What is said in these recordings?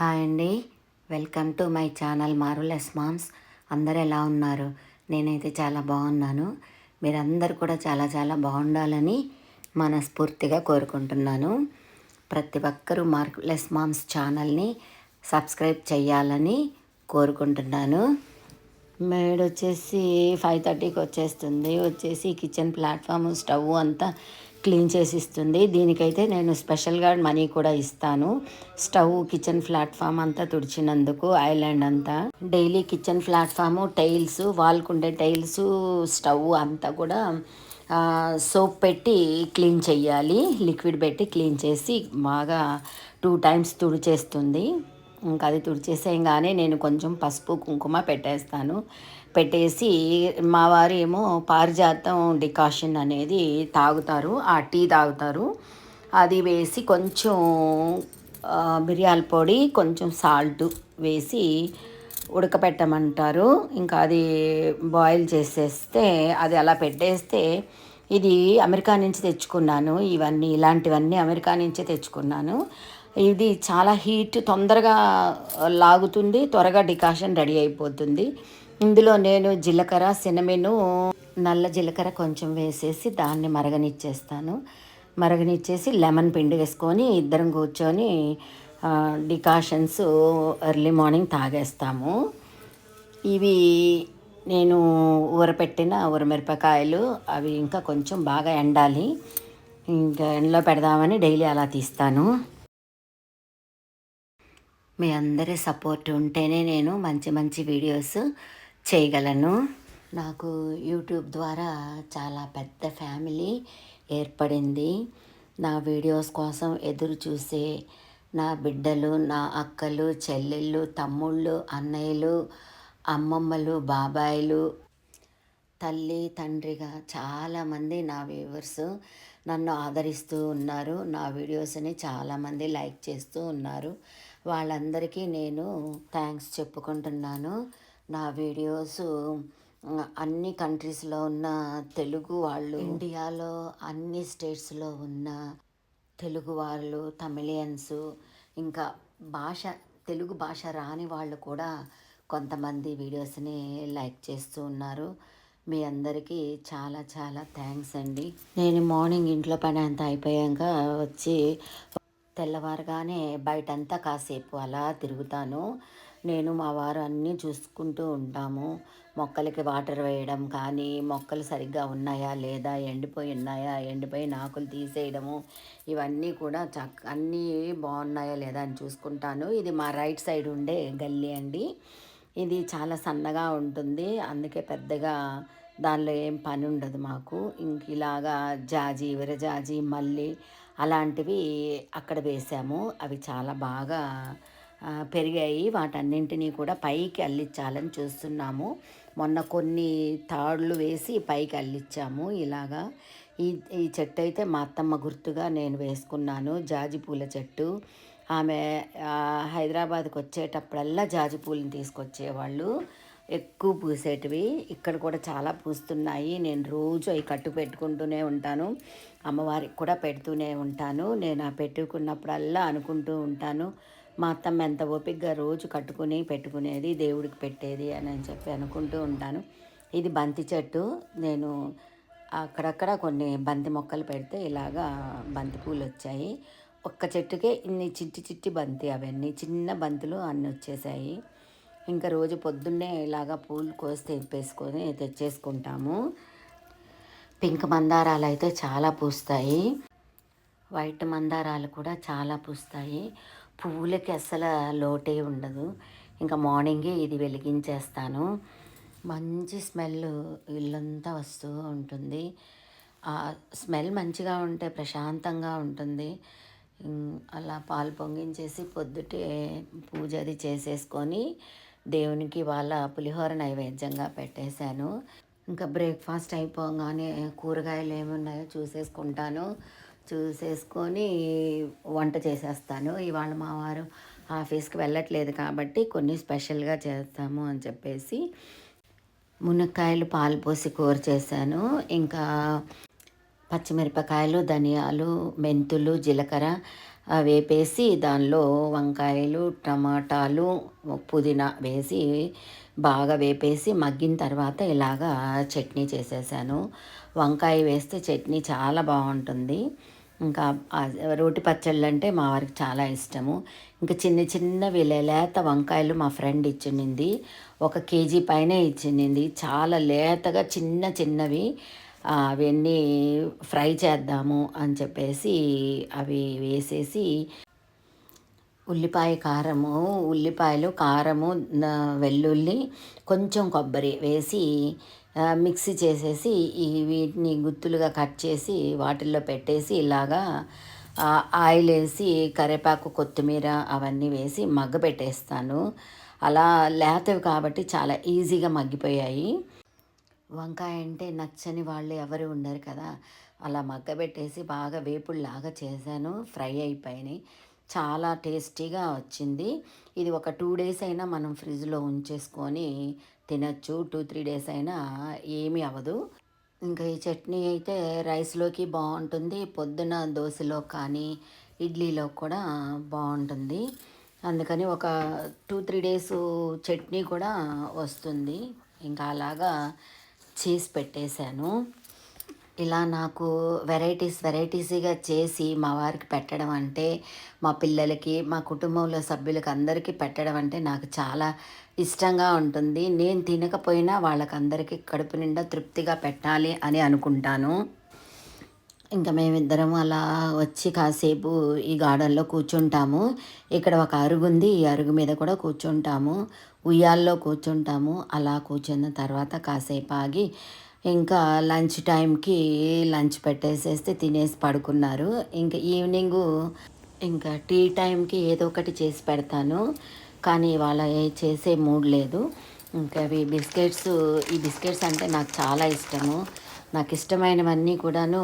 Hi అండి. Welcome to my channel marvellous moms అందరు ఎలా ఉన్నారు? నేనైతే చాలా బాగున్నాను. మీరందరూ కూడా చాలా చాలా బాగుండాలని మనస్ఫూర్తిగా కోరుకుంటున్నాను. ప్రతి ఒక్కరూ మార్కులెస్ మామ్స్ ఛానల్ని సబ్స్క్రైబ్ చేయాలని కోరుకుంటున్నాను. మేడ్ వచ్చేసి ఫైవ్ థర్టీకి వచ్చేస్తుంది. వచ్చేసి కిచెన్ ప్లాట్ఫామ్ స్టవ్ అంతా క్లీన్ చేసి ఇస్తుంది దీనికైతే నేను స్పెషల్గా మనీ కూడా ఇస్తాను. స్టవ్ కిచెన్ ప్లాట్ఫామ్ అంతా తుడిచినందుకు ఐలాండ్ అంతా. డైలీ కిచెన్ ప్లాట్ఫాము టైల్స్ వాల్కుండే టైల్స్ స్టవ్ అంతా కూడా సోప్ పెట్టి క్లీన్ చేయాలి లిక్విడ్ పెట్టి క్లీన్ చేసి బాగా టూ టైమ్స్ తుడిచేస్తుంది. ఇంకా అది తుడిచేసేయంగానే నేను కొంచెం పసుపు కుంకుమ పెట్టేస్తాను. పెట్టేసి మా వారు ఏమో పారిజాతం డికాషన్ అనేది తాగుతారు ఆ టీ తాగుతారు. అది వేసి కొంచెం మిరియాల పొడి కొంచెం సాల్ట్ వేసి ఉడకపెట్టమంటారు. ఇంకా అది బాయిల్ చేసేస్తే అది అలా పెట్టేస్తే ఇది అమెరికా నుంచి తెచ్చుకున్నాను. ఇవన్నీ ఇలాంటివన్నీ అమెరికా నుంచే తెచ్చుకున్నాను. ఇది చాలా హీట్ తొందరగా లాగుతుంది త్వరగా డికాషన్ రెడీ అయిపోతుంది. ఇందులో నేను జీలకర్ర సినమెను నల్ల జీలకర్ర కొంచెం వేసేసి దాన్ని మరగనిచ్చేస్తాను. మరగనిచ్చేసి లెమన్ పిండి వేసుకొని ఇద్దరం కూర్చొని డికాషన్స్ ఎర్లీ మార్నింగ్ తాగేస్తాము. ఇవి నేను ఊరపెట్టిన ఊరమిరపకాయలు అవి ఇంకా కొంచెం బాగా ఎండాలి. ఇంకా ఎండలో పెడదామని డైలీ అలా తీస్తాను. మీ అందరి సపోర్ట్ ఉంటేనే నేను మంచి మంచి వీడియోస్ చేయగలను. నాకు యూట్యూబ్ ద్వారా చాలా పెద్ద ఫ్యామిలీ ఏర్పడింది. నా వీడియోస్ కోసం ఎదురు చూసే నా బిడ్డలు నా అక్కలు చెల్లెళ్ళు తమ్ముళ్ళు అన్నయ్యలు అమ్మమ్మలు బాబాయిలు తల్లి తండ్రిగా చాలామంది నా వ్యూవర్స్ నన్ను ఆదరిస్తూ ఉన్నారు. నా వీడియోస్ని చాలామంది లైక్ చేస్తూ ఉన్నారు. వాళ్ళందరికీ నేను థ్యాంక్స్ చెప్పుకుంటున్నాను. నా వీడియోస్ అన్ని కంట్రీస్లో ఉన్న తెలుగు వాళ్ళు ఇండియాలో అన్ని స్టేట్స్లో ఉన్న తెలుగు వాళ్ళు తమిళియన్స్ ఇంకా భాష తెలుగు భాష రాని వాళ్ళు కూడా కొంతమంది వీడియోస్ని లైక్ చేస్తూ ఉన్నారు. మీ అందరికీ చాలా చాలా థ్యాంక్స్ అండి. నేను మార్నింగ్ ఇంట్లో పని అంతా అయిపోయాక వచ్చి తెల్లవారుగానే బయటంతా కాసేపు అలా తిరుగుతాను. నేను మా వారు అన్నీ చూసుకుంటూ ఉంటాము. మొక్కలకి వాటర్ వేయడం కానీ మొక్కలు సరిగ్గా ఉన్నాయా లేదా ఎండిపోయి ఉన్నాయా ఎండిపోయి నాకులు తీసేయడము ఇవన్నీ కూడా చక్ అన్నీ బాగున్నాయా లేదా అని చూసుకుంటాను. ఇది మా రైట్ సైడ్ ఉండే గల్లీ అండి. ఇది చాలా సన్నగా ఉంటుంది. అందుకే పెద్దగా దానిలో ఏం పని ఉండదు మాకు. ఇంక ఇలాగా జాజి విరజాజి మళ్ళీ అలాంటివి అక్కడ వేసాము. అవి చాలా బాగా పెరిగాయి. వాటన్నింటినీ కూడా పైకి అల్లించాలని చూస్తున్నాము. మొన్న కొన్ని తాళ్ళు వేసి పైకి అల్లించాము. ఇలాగా ఈ ఈ చెట్టు అయితే మా అత్తమ్మ గుర్తుగా నేను వేసుకున్నాను. జాజి పూల చెట్టు. ఆమె హైదరాబాద్కి వచ్చేటప్పుడల్లా జాజి పూలను తీసుకొచ్చేవాళ్ళు. ఎక్కువ పూసేటివి. ఇక్కడ కూడా చాలా పూస్తున్నాయి. నేను రోజు అవి కట్టు పెట్టుకుంటూనే ఉంటాను. అమ్మవారికి కూడా పెడుతూనే ఉంటాను. నేను ఆ పెట్టుకున్నప్పుడల్లా అనుకుంటూ ఉంటాను. మా అత్తమ్మ ఎంత ఓపికగా రోజు కట్టుకుని పెట్టుకునేది దేవుడికి పెట్టేది అని అని చెప్పి అనుకుంటూ ఉంటాను. ఇది బంతి చెట్టు. నేను అక్కడక్కడ కొన్ని బంతి మొక్కలు పెడితే ఇలాగా బంతి పూలు వచ్చాయి. ఒక్క చెట్టుకే ఇన్ని చిట్టి చిట్టి బంతి అవన్నీ చిన్న బంతులు అన్నీ వచ్చేసాయి. ఇంకా రోజు పొద్దున్నే ఇలాగా పూలు కోసి తెప్పేసుకొని తెచ్చేసుకుంటాము. పింక్ మందారాలు అయితే చాలా పూస్తాయి. వైట్ మందారాలు కూడా చాలా పూస్తాయి. పువ్వులకి అసలు లోటే ఉండదు. ఇంకా మార్నింగే ఇది వెలిగించేస్తాను. మంచి స్మెల్ ఇల్లంతా వస్తూ ఉంటుంది. ఆ స్మెల్ మంచిగా ఉంటే ప్రశాంతంగా ఉంటుంది. అలా పాలు పొంగించేసి పొద్దుటే పూజ అది చేసేసుకొని దేవునికి వాళ్ళ పులిహోర నైవేద్యంగా పెట్టేశాను. ఇంకా బ్రేక్ఫాస్ట్ అయిపోగానే కూరగాయలు ఏమున్నాయో చూసేసుకుంటాను. చూసేసుకొని వంట చేసేస్తాను. ఇవాళ మా వారు ఆఫీస్కి వెళ్ళట్లేదు కాబట్టి కొన్ని స్పెషల్గా చేస్తాము అని చెప్పేసి మునక్కాయలు పాలు పోసి కూర చేశాను. ఇంకా పచ్చిమిరపకాయలు ధనియాలు మెంతులు జీలకర్ర వేపేసి దానిలో వంకాయలు టమాటాలు పుదీనా వేసి బాగా వేపేసి మగ్గిన తర్వాత ఇలాగా చట్నీ చేసేసాను. వంకాయ వేస్తే చట్నీ చాలా బాగుంటుంది. ఇంకా రోటి పచ్చళ్ళు అంటే మా వారికి చాలా ఇష్టము. ఇంకా చిన్న చిన్నవి లేత వంకాయలు మా ఫ్రెండ్ ఇచ్చింది. ఒక కేజీ పైనే ఇచ్చిండింది చాలా లేతగా చిన్న చిన్నవి. అవన్నీ ఫ్రై చేద్దాము అని చెప్పేసి అవి వేసేసి ఉల్లిపాయ కారము ఉల్లిపాయలు కారము వెల్లుల్లి కొంచెం కొబ్బరి వేసి మిక్సీ చేసేసి ఈ వీటిని గుత్తులుగా కట్ చేసి వాటిల్లో పెట్టేసి ఇలాగా ఆయిల్ వేసి కరివేపాకు కొత్తిమీర అవన్నీ వేసి మగ్గ పెట్టేస్తాను అలా లేతవి కాబట్టి చాలా ఈజీగా మగ్గిపోయాయి. వంకాయ అంటే నచ్చని వాళ్ళు ఎవరు ఉండరు కదా. అలా మగ్గబెట్టేసి బాగా వేపుడులాగా చేశాను. ఫ్రై అయిపోయినాయి. చాలా టేస్టీగా వచ్చింది. ఇది ఒక టూ డేస్ అయినా మనం ఫ్రిడ్జ్లో ఉంచేసుకొని తినచ్చు. టూ త్రీ డేస్ అయినా ఏమీ అవ్వదు. ఇంకా ఈ చట్నీ అయితే రైస్లోకి బాగుంటుంది. పొద్దున దోశలో కానీ ఇడ్లీలో కూడా బాగుంటుంది. అందుకని ఒక టూ త్రీ డేస్ చట్నీ కూడా వస్తుంది. ఇంకా అలాగా చేసి పెట్టేశాను. ఇలా నాకు వెరైటీస్ వెరైటీస్గా చేసి మా వారికి పెట్టడం అంటే మా పిల్లలకి మా కుటుంబంలో సభ్యులకి అందరికీ పెట్టడం అంటే నాకు చాలా ఇష్టంగా ఉంటుంది. నేను తినకపోయినా వాళ్ళకందరికీ కడుపు నిండా తృప్తిగా పెట్టాలి అని అనుకుంటాను. ఇంకా మేమిద్దరం అలా వచ్చి కాసేపు ఈ గార్డెన్లో కూర్చుంటాము. ఇక్కడ ఒక అరుగు ఉంది ఈ అరుగు మీద కూడా కూర్చుంటాము. ఉయ్యాల్లో కూర్చుంటాము. అలా కూర్చున్న తర్వాత కాసేపు ఆగి ఇంకా లంచ్ టైంకి లంచ్ పెట్టేసేస్తే తినేసి పడుకున్నారు. ఇంకా ఈవినింగ్ ఇంకా టీ టైంకి ఏదో ఒకటి చేసి పెడతాను. కానీ ఇవాళ ఏ చేసే మూడ్ లేదు. ఇంకా అవి బిస్కెట్స్ ఈ బిస్కెట్స్ అంటే నాకు చాలా ఇష్టము. నాకు ఇష్టమైనవన్నీ కూడాను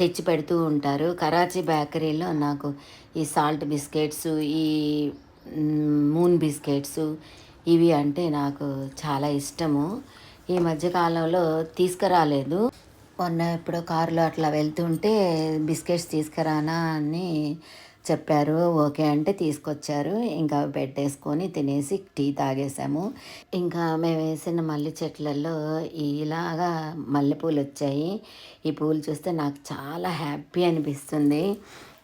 తెచ్చి పెడుతూ ఉంటారు. కరాచీ బేకరీలో నాకు ఈ సాల్ట్ బిస్కెట్స్ ఈ మూన్ బిస్కెట్స్ ఇవి అంటే నాకు చాలా ఇష్టము. ఈ మధ్యకాలంలో తీసుకురాలేదు. మొన్న ఎప్పుడో కారులో అట్లా వెళ్తుంటే బిస్కెట్స్ తీసుకురానా అని చెప్పారు ఓకే అంటే తీసుకొచ్చారు. ఇంకా పెట్టేసుకొని తినేసి టీ తాగేసాము ఇంకా మేము వేసిన మల్లె చెట్లలో ఇలాగా మల్లెపూలు వచ్చాయి. ఈ పూలు చూస్తే నాకు చాలా హ్యాపీ అనిపిస్తుంది.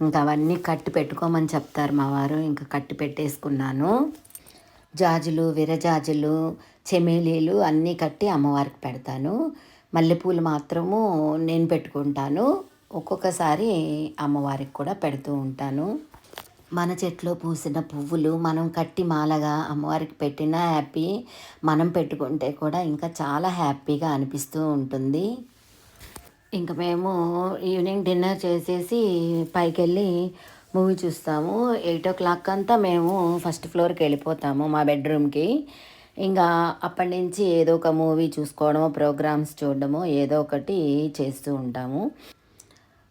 ఇంకా అవన్నీ కట్టి పెట్టుకోమని చెప్తారు మా వారు. ఇంకా కట్టి పెట్టేసుకున్నాను. జాజులు విరజాజులు చెమేలీలు అన్నీ కట్టి అమ్మవారికి పెడతాను. మల్లెపూలు మాత్రము నేను పెట్టుకుంటాను. ఒక్కొక్కసారి అమ్మవారికి కూడా పెడుతూ ఉంటాను. మన చెట్లో పూసిన పువ్వులు మనం కట్టి మాలగా అమ్మవారికి పెట్టినా హ్యాపీ. మనం పెట్టుకుంటే కూడా ఇంకా చాలా హ్యాపీగా అనిపిస్తూ ఉంటుంది. ఇంకా మేము ఈవినింగ్ డిన్నర్ చేసేసి పైకి వెళ్ళి మూవీ చూస్తాము. ఎయిట్ ఓ క్లాక్ అంతా మేము ఫస్ట్ ఫ్లోర్కి వెళ్ళిపోతాము మా బెడ్రూమ్కి. ఇంకా అప్పటి నుంచి ఏదో ఒక మూవీ చూసుకోవడము ప్రోగ్రామ్స్ చూడడము ఏదో ఒకటి చేస్తూ ఉంటాము.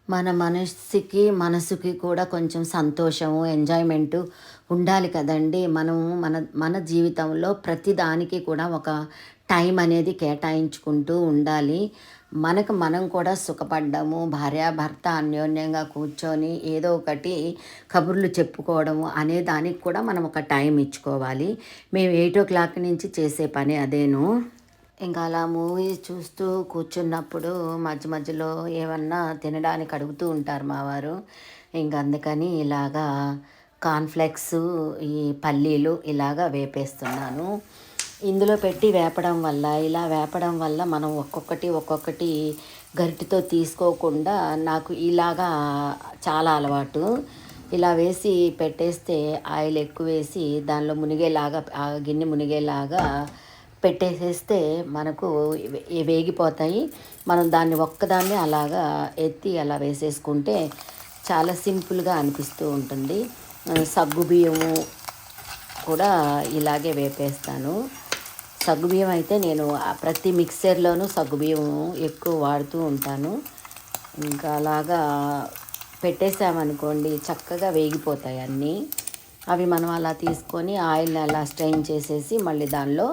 మన మనసుకి మనసుకి కూడా కొంచెం సంతోషము ఎంజాయ్మెంటు ఉండాలి కదండి. మనము మన మన జీవితంలో ప్రతి దానికి కూడా ఒక టైం అనేది కేటాయించుకుంటూ ఉండాలి. మనకు మనం కూడా సుఖపడ్డము భార్యాభర్త అన్యోన్యంగా కూర్చొని ఏదో ఒకటి కబుర్లు చెప్పుకోవడము అనే దానికి కూడా మనం ఒక టైం ఇచ్చుకోవాలి. మేము ఎయిట్ ఓ క్లాక్ నుంచి చేసే పని అదేను. ఇంకా అలా మూవీ చూస్తూ కూర్చున్నప్పుడు మధ్య మధ్యలో ఏమన్నా తినడానికి అడుగుతూ ఉంటారు మా వారు. ఇంకా అందుకని ఇలాగా కాన్ఫ్లెక్స్ ఈ పల్లీలు ఇలాగా వేపేస్తున్నాను. ఇందులో పెట్టి వేపడం వల్ల ఇలా వేపడం వల్ల మనం ఒక్కొక్కటి ఒక్కొక్కటి గరిటెతో తీసుకోకుండా నాకు ఇలాగా చాలా అలవాటు. ఇలా వేసి పెట్టేస్తే ఆయిల్ ఎక్కువ వేసి దానిలో మునిగేలాగా ఆ గిన్నె మునిగేలాగా పెట్టేసేస్తే మనకు వేగిపోతాయి. మనం దాన్ని ఒక్కదాన్ని అలాగా ఎత్తి అలా వేసేసుకుంటే చాలా సింపుల్గా అనిపిస్తూ ఉంటుంది. సగ్గుబియ్యము కూడా ఇలాగే వేపేస్తాను. సగ్గుబియ్యం అయితే నేను ప్రతి మిక్సర్లోనూ సగ్గుబియ్యం ఎక్కువ వాడుతూ ఉంటాను. ఇంకా అలాగా పెట్టేసామనుకోండి చక్కగా వేగిపోతాయి అన్నీ. అవి మనం అలా తీసుకొని ఆయిల్ని అలా స్ట్రెయిన్ చేసేసి మళ్ళీ దానిలో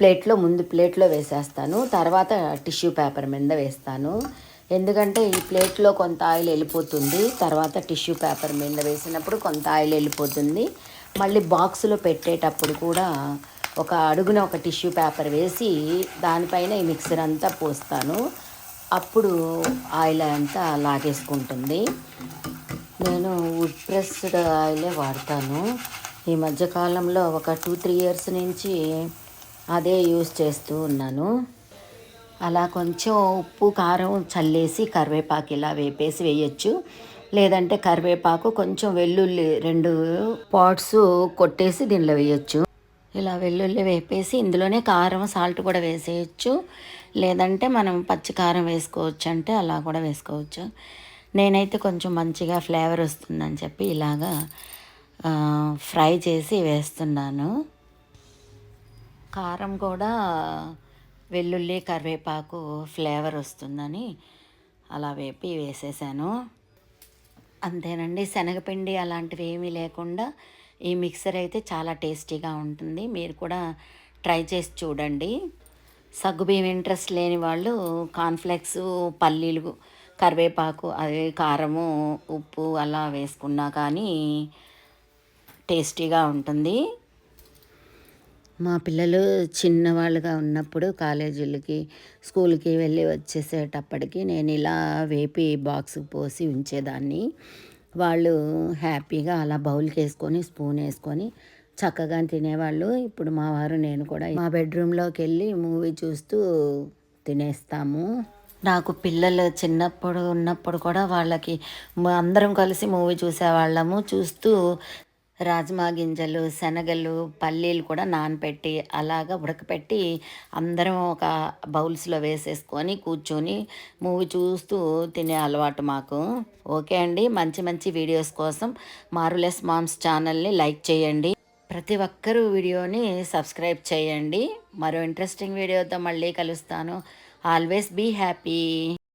ప్లేట్లో ముందు ప్లేట్లో వేసేస్తాను. తర్వాత టిష్యూ పేపర్ మీద వేస్తాను. ఎందుకంటే ఈ ప్లేట్లో కొంత ఆయిల్ వెళ్ళిపోతుంది. తర్వాత టిష్యూ పేపర్ మీద వేసినప్పుడు కొంత ఆయిల్ వెళ్ళిపోతుంది. మళ్ళీ బాక్స్లో పెట్టేటప్పుడు కూడా ఒక అడుగున ఒక టిష్యూ పేపర్ వేసి దానిపైన ఈ మిక్సర్ అంతా పోస్తాను. అప్పుడు ఆయిల్ అంతా లాగేసుకుంటుంది. నేను వుడ్ ప్రెస్డ్ ఆయిలే వాడతాను. ఈ మధ్యకాలంలో ఒక టూ త్రీ ఇయర్స్ నుంచి అదే యూస్ చేస్తూ ఉన్నాను. అలా కొంచెం ఉప్పు కారం చల్లేసి కరివేపాకు ఇలా వేపేసి వేయచ్చు. లేదంటే కరివేపాకు కొంచెం వెల్లుల్లి రెండు పాట్స్ కొట్టేసి దీనిలో వేయచ్చు. ఇలా వెల్లుల్లి వేపేసి ఇందులోనే కారం సాల్ట్ కూడా వేసేయచ్చు. లేదంటే మనం పచ్చి కారం వేసుకోవచ్చు అంటే అలా కూడా వేసుకోవచ్చు. నేనైతే కొంచెం మంచిగా ఫ్లేవర్ వస్తుందని చెప్పి ఇలాగా ఫ్రై చేసి వేస్తున్నాను. కారం కూడా వెల్లుల్లి కరివేపాకు ఫ్లేవర్ వస్తుందని అలా వేపి వేసేసాను. అంతేనండి శనగపిండి అలాంటివి ఏమీ లేకుండా ఈ మిక్సర్ అయితే చాలా టేస్టీగా ఉంటుంది. మీరు కూడా ట్రై చేసి చూడండి. సగ్గుబియ్యం ఇంట్రెస్ట్ లేని వాళ్ళు కాన్ఫ్లెక్స్ పల్లీలు కరివేపాకు అదే కారము ఉప్పు అలా వేసుకున్నా కానీ టేస్టీగా ఉంటుంది. మా పిల్లలు చిన్నవాళ్ళుగా ఉన్నప్పుడు కాలేజీలకి స్కూల్కి వెళ్ళి వచ్చేసేటప్పటికి నేను ఇలా వేపి బాక్స్కి పోసి ఉంచేదాన్ని. వాళ్ళు హ్యాపీగా అలా బౌల్కి వేసుకొని స్పూన్ వేసుకొని చక్కగా తినేవాళ్ళు. ఇప్పుడు మా వారు నేను కూడా మా బెడ్రూమ్లోకి వెళ్ళి మూవీ చూస్తూ తినేస్తాము. నాకు పిల్లలు చిన్నప్పుడు ఉన్నప్పుడు కూడా వాళ్ళకి అందరం కలిసి మూవీ చూసేవాళ్ళము. చూస్తూ రాజ్మా గింజలు శనగలు పల్లీలు కూడా నానపెట్టి అలాగా ఉడకపెట్టి అందరం ఒక బౌల్స్లో వేసేసుకొని కూర్చొని మూవీ చూస్తూ తినే అలవాటు మాకు. ఓకే అండి. మంచి మంచి వీడియోస్ కోసం మారులెస్ మామ్స్ ఛానల్ని లైక్ చేయండి. ప్రతి ఒక్కరూ వీడియోని సబ్స్క్రైబ్ చేయండి. మరో ఇంట్రెస్టింగ్ వీడియోతో మళ్ళీ కలుస్తాను. Always be happy.